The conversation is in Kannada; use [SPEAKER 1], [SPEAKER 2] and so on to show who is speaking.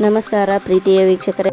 [SPEAKER 1] ನಮಸ್ಕಾರ ಪ್ರೀತಿಯ ವೀಕ್ಷಕರೇ.